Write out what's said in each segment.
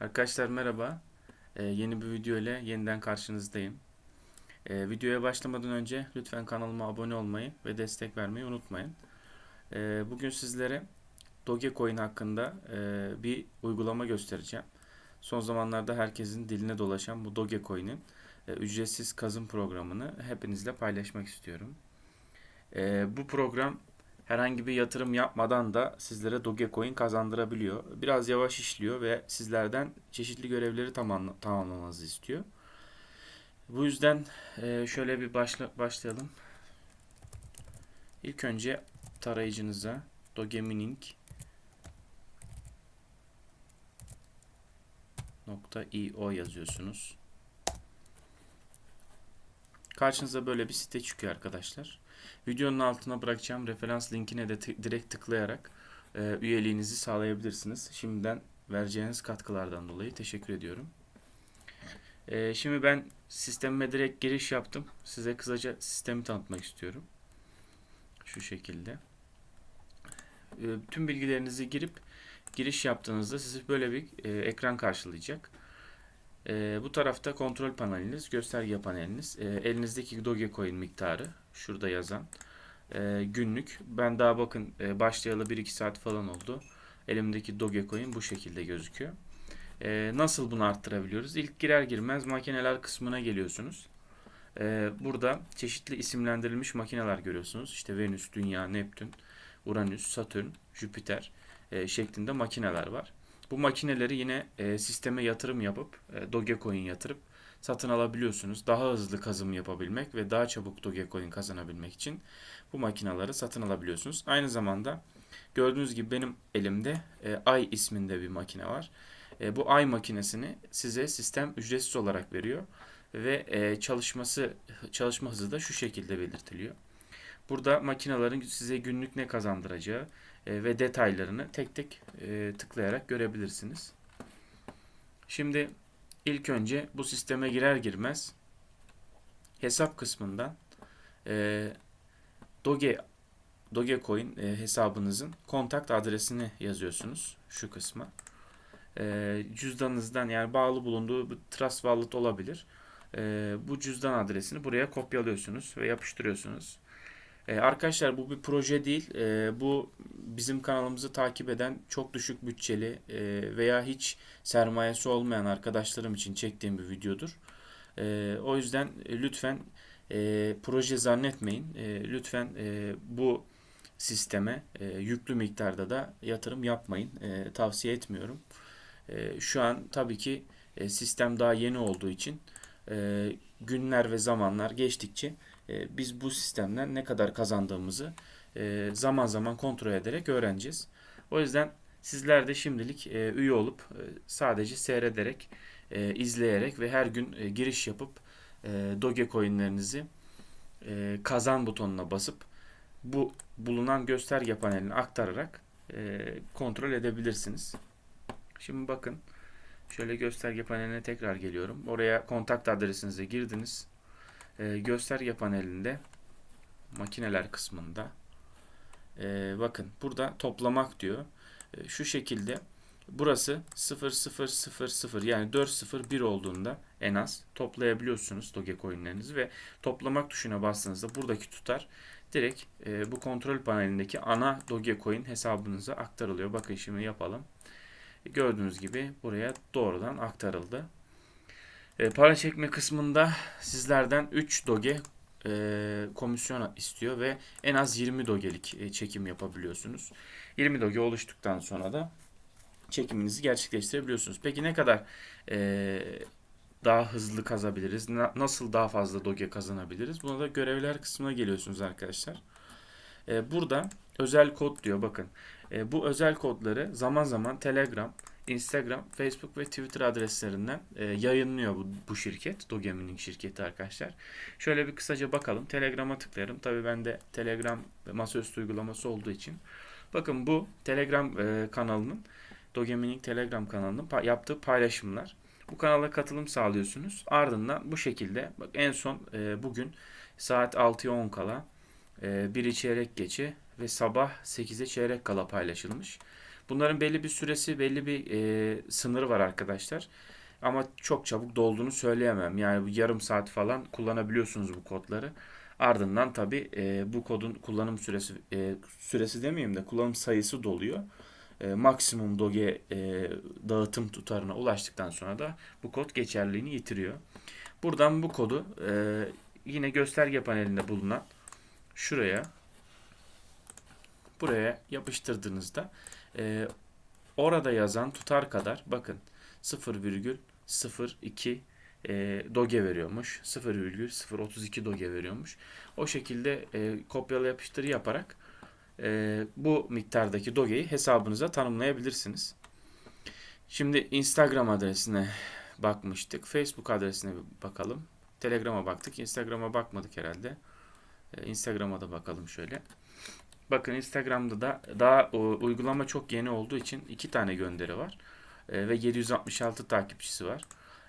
Arkadaşlar merhaba. Ee, yeni bir video ile yeniden karşınızdayım. Ee, videoya başlamadan önce lütfen kanalıma abone olmayı ve destek vermeyi unutmayın. Ee, bugün sizlere Dogecoin hakkında e, bir uygulama göstereceğim. Son zamanlarda herkesin diline dolaşan bu Dogecoin'in e, ücretsiz kazım programını hepinizle paylaşmak istiyorum. Ee, bu program herhangi bir yatırım yapmadan da sizlere Dogecoin kazandırabiliyor. Biraz yavaş işliyor ve sizlerden çeşitli görevleri tamamla, tamamlamanızı istiyor. Bu yüzden e, şöyle bir başla, başlayalım. İlk önce tarayıcınıza dogemining.io yazıyorsunuz. Karşınıza böyle bir site çıkıyor arkadaşlar. Videonun altına bırakacağım referans linkine de direkt tıklayarak e, üyeliğinizi sağlayabilirsiniz. Şimdiden vereceğiniz katkılardan dolayı teşekkür ediyorum. E, şimdi ben sistemime direkt giriş yaptım. Size kısaca sistemi tanıtmak istiyorum. Şu şekilde. E, tüm bilgilerinizi girip giriş yaptığınızda sizi böyle bir e, ekran karşılayacak. E, bu tarafta kontrol paneliniz, gösterge paneliniz, e, elinizdeki Dogecoin miktarı şurada yazan e, günlük. Ben daha bakın e, başlayalı 1-2 saat falan oldu. Elimdeki Dogecoin bu şekilde gözüküyor. E, nasıl bunu arttırabiliyoruz? İlk girer girmez makineler kısmına geliyorsunuz. E, burada çeşitli isimlendirilmiş makineler görüyorsunuz. İşte Venüs, Dünya, Neptün, Uranüs, Satürn, Jüpiter e, şeklinde makineler var. Bu makineleri yine e, sisteme yatırım yapıp e, Dogecoin yatırıp satın alabiliyorsunuz. Daha hızlı kazım yapabilmek ve daha çabuk Dogecoin kazanabilmek için bu makineleri satın alabiliyorsunuz. Aynı zamanda gördüğünüz gibi benim elimde e, Ay isminde bir makine var. E, bu Ay makinesini size sistem ücretsiz olarak veriyor ve e, çalışması çalışma hızı da şu şekilde belirtiliyor. Burada makinelerin size günlük ne kazandıracağı e, ve detaylarını tek tek tıklayarak görebilirsiniz. Şimdi ilk önce bu sisteme girer girmez hesap kısmından e, Doge Dogecoin e, hesabınızın kontak adresini yazıyorsunuz şu kısma. E, cüzdanınızdan yani bağlı bulunduğu bir Trust Wallet olabilir. E, bu cüzdan adresini buraya kopyalıyorsunuz ve yapıştırıyorsunuz. Ee, arkadaşlar bu bir proje değil. Ee, bu bizim kanalımızı takip eden çok düşük bütçeli e, veya hiç sermayesi olmayan arkadaşlarım için çektiğim bir videodur. Ee, o yüzden e, lütfen e, proje zannetmeyin. E, lütfen e, bu sisteme e, yüklü miktarda da yatırım yapmayın. E, tavsiye etmiyorum. E, şu an tabii ki e, sistem daha yeni olduğu için e, günler ve zamanlar geçtikçe e, biz bu sistemden ne kadar kazandığımızı e, zaman zaman kontrol ederek öğreneceğiz. O yüzden sizler de şimdilik e, üye olup e, sadece seyrederek, izleyerek ve her gün giriş yapıp e, Dogecoin'lerinizi e, kazan butonuna basıp bu bulunan gösterge paneline aktararak kontrol edebilirsiniz. Şimdi bakın şöyle gösterge paneline tekrar geliyorum. Oraya kontak adresinizi girdiniz e, gösterge panelinde makineler kısmında e, bakın burada toplamak diyor. E, şu şekilde burası 0000 yani 401 olduğunda en az toplayabiliyorsunuz Dogecoin'lerinizi ve toplamak tuşuna bastığınızda buradaki tutar direkt e, bu kontrol panelindeki ana Dogecoin hesabınıza aktarılıyor. Bakın şimdi yapalım. Gördüğünüz gibi buraya doğrudan aktarıldı. E, para çekme kısmında sizlerden 3 doge e, komisyon istiyor ve en az 20 dogelik e, çekim yapabiliyorsunuz. 20 doge oluştuktan sonra da çekiminizi gerçekleştirebiliyorsunuz. Peki ne kadar e, daha hızlı kazabiliriz? Na, nasıl daha fazla doge kazanabiliriz? Buna da görevler kısmına geliyorsunuz arkadaşlar. E, burada özel kod diyor bakın. E, bu özel kodları zaman zaman Telegram, Instagram, Facebook ve Twitter adreslerinden e, yayınlıyor bu, bu şirket. Dogemining şirketi arkadaşlar. Şöyle bir kısaca bakalım. Telegram'a tıklarım. Tabii bende Telegram masaüstü uygulaması olduğu için. Bakın bu Telegram e, kanalının Dogemining Telegram kanalının pa- yaptığı paylaşımlar. Bu kanala katılım sağlıyorsunuz. Ardından bu şekilde bak en son e, bugün saat 6'ya 10 kala e, biri çeyrek geçe ve sabah 8'e çeyrek kala paylaşılmış. Bunların belli bir süresi, belli bir e, sınırı var arkadaşlar. Ama çok çabuk dolduğunu söyleyemem. Yani bu yarım saat falan kullanabiliyorsunuz bu kodları. Ardından tabii e, bu kodun kullanım süresi e, süresi demeyeyim de kullanım sayısı doluyor. E, maksimum doge e, dağıtım tutarına ulaştıktan sonra da bu kod geçerliliğini yitiriyor. Buradan bu kodu e, yine gösterge panelinde bulunan şuraya buraya yapıştırdığınızda e, orada yazan tutar kadar bakın 0,02 e, doge veriyormuş. 0,032 doge veriyormuş. O şekilde e, kopyala yapıştır yaparak e, bu miktardaki dogeyi hesabınıza tanımlayabilirsiniz. Şimdi Instagram adresine bakmıştık. Facebook adresine bir bakalım. Telegram'a baktık. Instagram'a bakmadık herhalde. E, Instagram'a da bakalım şöyle. Bakın Instagram'da da daha o, uygulama çok yeni olduğu için iki tane gönderi var. E, ve 766 takipçisi var.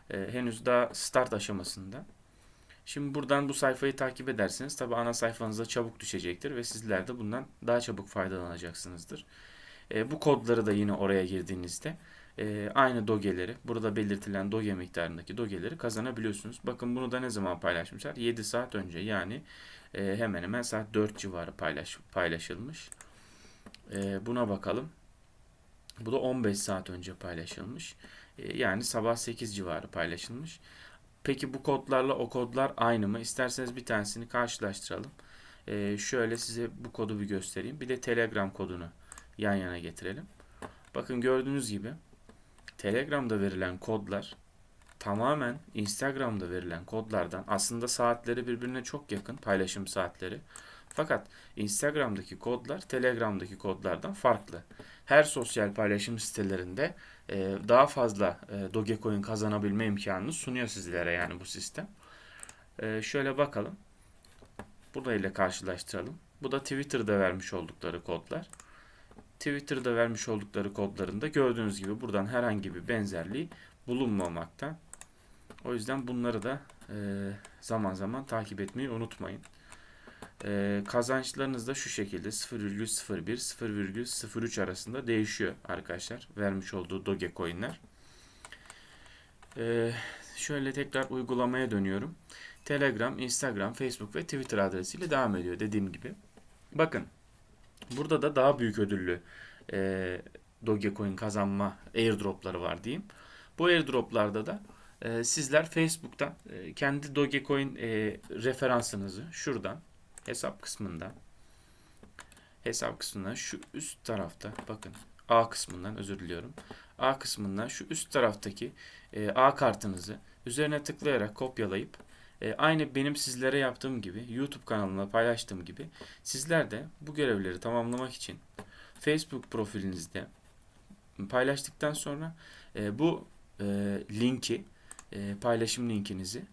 E, henüz daha start aşamasında. Şimdi buradan bu sayfayı takip ederseniz tabi ana sayfanıza çabuk düşecektir ve sizler de bundan daha çabuk faydalanacaksınızdır. E, bu kodları da yine oraya girdiğinizde e, aynı dogeleri, burada belirtilen doge miktarındaki dogeleri kazanabiliyorsunuz. Bakın bunu da ne zaman paylaşmışlar? 7 saat önce yani e, hemen hemen saat 4 civarı paylaş, paylaşılmış. E, buna bakalım. Bu da 15 saat önce paylaşılmış. E, yani sabah 8 civarı paylaşılmış. Peki bu kodlarla o kodlar aynı mı? İsterseniz bir tanesini karşılaştıralım. E, şöyle size bu kodu bir göstereyim. Bir de Telegram kodunu yan yana getirelim. Bakın gördüğünüz gibi Telegram'da verilen kodlar tamamen Instagram'da verilen kodlardan aslında saatleri birbirine çok yakın paylaşım saatleri. Fakat Instagram'daki kodlar Telegram'daki kodlardan farklı. Her sosyal paylaşım sitelerinde e, daha fazla e, Dogecoin kazanabilme imkanını sunuyor sizlere yani bu sistem. E, şöyle bakalım. Burada ile karşılaştıralım. Bu da Twitter'da vermiş oldukları kodlar. Twitter'da vermiş oldukları kodlarında gördüğünüz gibi buradan herhangi bir benzerliği bulunmamakta. O yüzden bunları da e, zaman zaman takip etmeyi unutmayın. E, kazançlarınız da şu şekilde 0,01 0,03 arasında değişiyor arkadaşlar. Vermiş olduğu Dogecoin'ler. E, şöyle tekrar uygulamaya dönüyorum. Telegram, Instagram, Facebook ve Twitter adresiyle devam ediyor dediğim gibi. Bakın burada da daha büyük ödüllü e, Dogecoin kazanma airdropları var diyeyim. Bu airdroplarda da e, sizler Facebook'tan e, kendi Dogecoin e, referansınızı şuradan hesap kısmından hesap kısmından şu üst tarafta bakın A kısmından özür diliyorum. A kısmından şu üst taraftaki e, A kartınızı üzerine tıklayarak kopyalayıp e, aynı benim sizlere yaptığım gibi YouTube kanalına paylaştığım gibi sizler de bu görevleri tamamlamak için Facebook profilinizde paylaştıktan sonra e, bu e, linki e, paylaşım linkinizi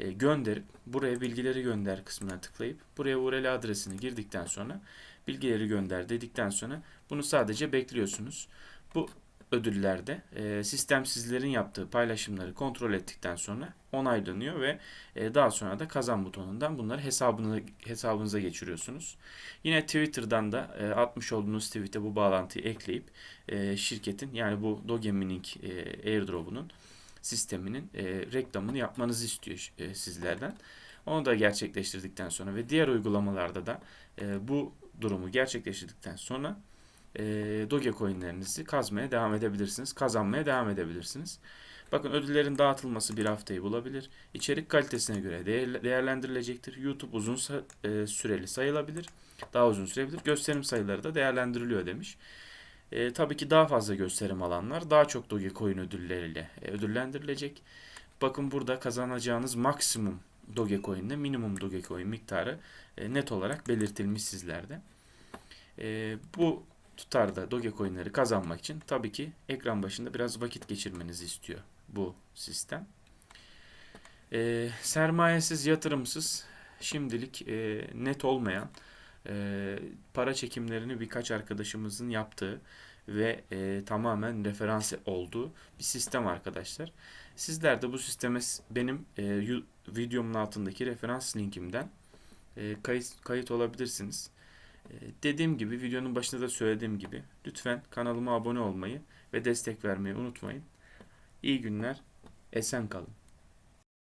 e, gönderip buraya bilgileri gönder kısmına tıklayıp buraya URL adresini girdikten sonra bilgileri gönder dedikten sonra bunu sadece bekliyorsunuz. Bu ödüllerde e, sistem sizlerin yaptığı paylaşımları kontrol ettikten sonra onaylanıyor ve e, daha sonra da kazan butonundan bunları hesabını, hesabınıza geçiriyorsunuz. Yine Twitter'dan da e, atmış olduğunuz tweet'e bu bağlantıyı ekleyip şirketin yani bu Dogemining e, airdrop'unun sisteminin reklamını yapmanızı istiyor sizlerden. Onu da gerçekleştirdikten sonra ve diğer uygulamalarda da bu durumu gerçekleştirdikten sonra e, Dogecoin'lerinizi kazmaya devam edebilirsiniz. Kazanmaya devam edebilirsiniz. Bakın ödüllerin dağıtılması bir haftayı bulabilir. İçerik kalitesine göre değerlendirilecektir. YouTube uzun e, süreli sayılabilir. Daha uzun sürebilir. Gösterim sayıları da değerlendiriliyor demiş. E, tabii ki daha fazla gösterim alanlar daha çok Dogecoin ödülleriyle e, ödüllendirilecek. Bakın burada kazanacağınız maksimum Dogecoin ile minimum Dogecoin miktarı e, net olarak belirtilmiş sizlerde. E, bu tutarda Dogecoin'leri kazanmak için tabii ki ekran başında biraz vakit geçirmenizi istiyor bu sistem. E, sermayesiz, yatırımsız, şimdilik e, net olmayan e, para çekimlerini birkaç arkadaşımızın yaptığı ve e, tamamen referans olduğu bir sistem arkadaşlar. Sizler de bu sisteme benim e, videomun altındaki referans linkimden e, kayıt, kayıt olabilirsiniz. Ee, dediğim gibi videonun başında da söylediğim gibi lütfen kanalıma abone olmayı ve destek vermeyi unutmayın. İyi günler, esen kalın.